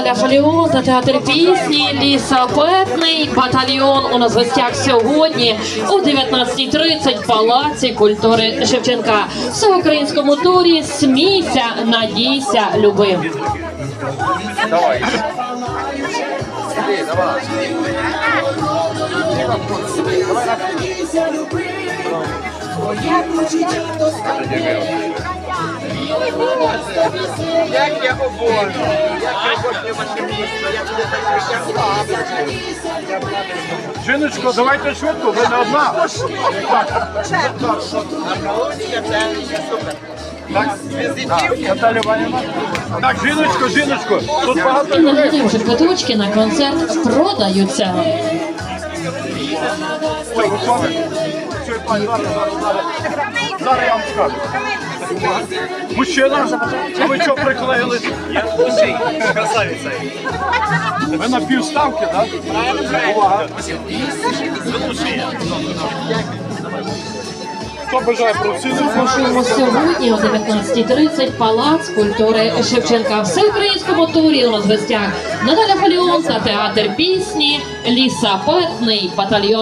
Наталя Фаліон та театр пісні Лісапетний батальйон у нас гостях сьогодні о 19.30 в Палаці культури Шевченка. Всеукраїнському турі Смійся, надійся, люби. Давай. Сиди, давай. Як я обожнюю, як я обожнюю ваше місто, я туди так. Жіночко, давайте швидко, ви не одна. Так, жіночко, жіночко, тут багато людей. квиточки на концерт продаються. Ой, Руслане, що пані, зараз, зараз, зараз. Я вам скажу. Мужчина, ви що приклеїли? Я красавиця. Ви на півставки, так? Увага. Хто бажає Запрошуємо сьогодні о 19.30 Палац культури Шевченка. Всеукраїнському турі у нас в гостях Наталя Фаліон та театр пісні Ліса Петний батальйон.